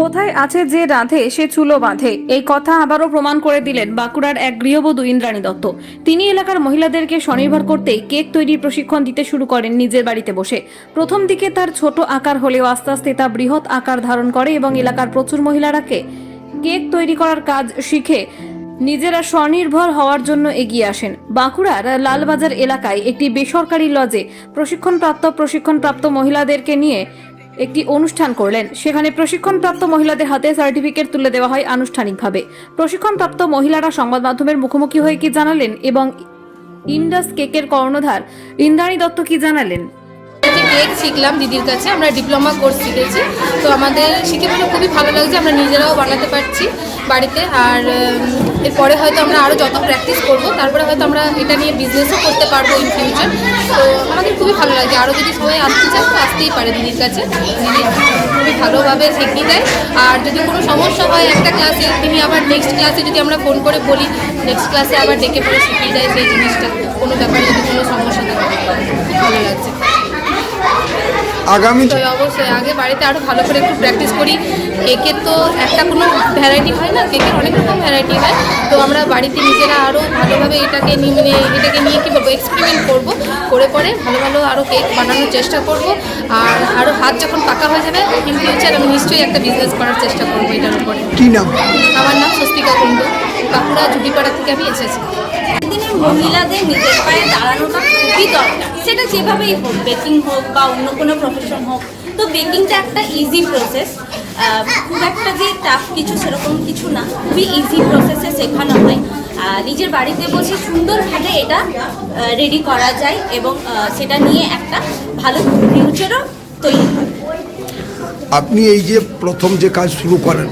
কোথায় আছে যে রাধে, সে চুলো বাঁধে। এই কথা আবারও প্রমাণ করে দিলেন বাঁকুড়ার এক গৃহবধূ ইন্দ্রাণী দত্ত। তিনি এলাকার মহিলাদেরকে স্বনির্ভর করতে কেক তৈরির প্রশিক্ষণ দিতে শুরু করেন নিজের বাড়িতে বসে। প্রথম দিকে তার ছোট আকার হলেও আস্তে আস্তে তা বৃহৎ আকার ধারণ করে এবং এলাকার প্রচুর মহিলারাকে কেক তৈরি করার কাজ শিখে নিজেরা স্বনির্ভর হওয়ার জন্য এগিয়ে আসেন। বাঁকুড়ার লালবাজার এলাকায় একটি বেসরকারি লজে প্রশিক্ষণপ্রাপ্ত প্রশিক্ষণপ্রাপ্ত মহিলাদেরকে নিয়ে একটি অনুষ্ঠান করলেন। সেখানে প্রশিক্ষণপ্রাপ্ত মহিলাদের হাতে সার্টিফিকেট তুলে দেওয়া হয় আনুষ্ঠানিকভাবে। প্রশিক্ষণপ্রাপ্ত মহিলারা সংবাদ মাধ্যমের মুখোমুখি হয়ে কি জানালেন এবং ইন্ডাস কেকের কর্ণধার ইন্দ্রাণী দত্ত কি জানালেন? কেক শিখলাম দিদির কাছে, আমরা ডিপ্লোমা কোর্স শিখেছি। তো আমাদের শিখে বলে খুবই ভালো লাগছে, আমরা নিজেরাও বানাতে পারছি বাড়িতে। আর এরপরে হয়তো আমরা আরও যত প্র্যাকটিস করব, তারপরে হয়তো আমরা এটা নিয়ে বিজনেসও করতে পারব ইন ফিউচার তো আমাদের খুবই ভালো লাগে। আরও যদি সবাই আসতে চায়, তো আসতেই পারে দিদির কাছে। দিদি খুবই ভালোভাবে শিখিয়ে দেয়। আর যদি কোনো সমস্যা হয় একটা ক্লাসে তিনি আবার নেক্সট ক্লাসে যদি আমরা ফোন করে বলি নেক্সট ক্লাসে আবার ডেকে পড়ে শিখিয়ে দেয় সেই জিনিসটা। কোনো ব্যাপারে যদি কোনো সমস্যা থাকে, ভালো লাগছে। আগামী অবশ্যই। আগে বাড়িতে আরও ভালো করে একটু প্র্যাকটিস করি। কেকের তো একটা কোনো ভ্যারাইটি হয় না কেকের অনেক রকম ভ্যারাইটি হয়। তো আমরা বাড়িতে নিজেরা আরও ভালোভাবে এটাকে নিয়ে মানে এটাকে নিয়ে কী বলব এক্সপেরিমেন্ট করব। করে পরে ভালো ভালো আরও কেক বানানোর চেষ্টা করব। আর আরও হাত যখন পাকা হয়ে যাবে ইন ফিউচার আমি নিশ্চয়ই একটা বিজনেস করার চেষ্টা করব এটার উপরে। কি নাম? আমার নাম স্বস্তিকা কুণ্ডু। বাঁকুড়া ঝুটিপাড়া থেকে আমি এসেছি। দিনের মহিলাদের নিজের পায়ে দাঁড়ানোটা খুবই দরকার। সেটা যেভাবেই হোক বেকিং হোক বা অন্য কোনো প্রফেশন হোক, তো বেকিংটা একটা ইজি প্রসেস খুব একটা যে টাফ কিছু সেরকম কিছু না, খুবই ইজি প্রসেসে শেখানো হয়। নিজের বাড়িতে বসে সুন্দরভাবে এটা রেডি করা যায় এবং সেটা নিয়ে একটা ভালো ফিউচারও তৈরি হয়। আপনি এই যে প্রথম যে কাজ শুরু করেন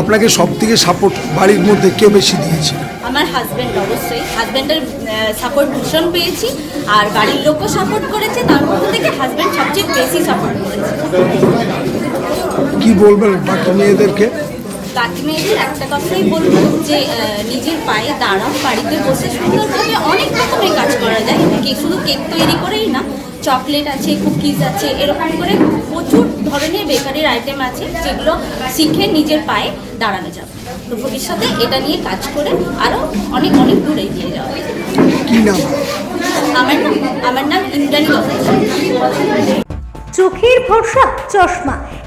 আপনাকে সব থেকে সাপোর্ট বাড়ির মধ্যে কে বেশি দিয়েছে? আমার হাজব্যান্ড অবশ্যই। হাজব্যান্ডের সাপোর্ট ভীষণ পেয়েছি। আর বাড়ির লোকও সাপোর্ট করেছে। তার মধ্যে থেকে হাজব্যান্ড সবচেয়ে বেশি সাপোর্ট করেছে। কি বলবেন বাকি মেয়েদেরকে? বাকি মেয়েদের একটা কথাই বলব যে নিজের পায়ে দাঁড়াও বাড়িতে বসে সুন্দরভাবে অনেক রকমের কাজ করা যায়। কেক শুধু কেক তৈরি করেই না চকলেট আছে কুকিজ আছে এরকম করে প্রচুর ধরনের বেকারির আইটেম আছে যেগুলো শিখে নিজের পায়ে দাঁড়ানো যাবে। তো ভবিষ্যতে এটা নিয়ে কাজ করে আরও অনেক অনেক দূরে এগিয়ে যাওয়া আমার নাম আমার নাম ইন্দ্রাণী চোখের ভরসা চশমা।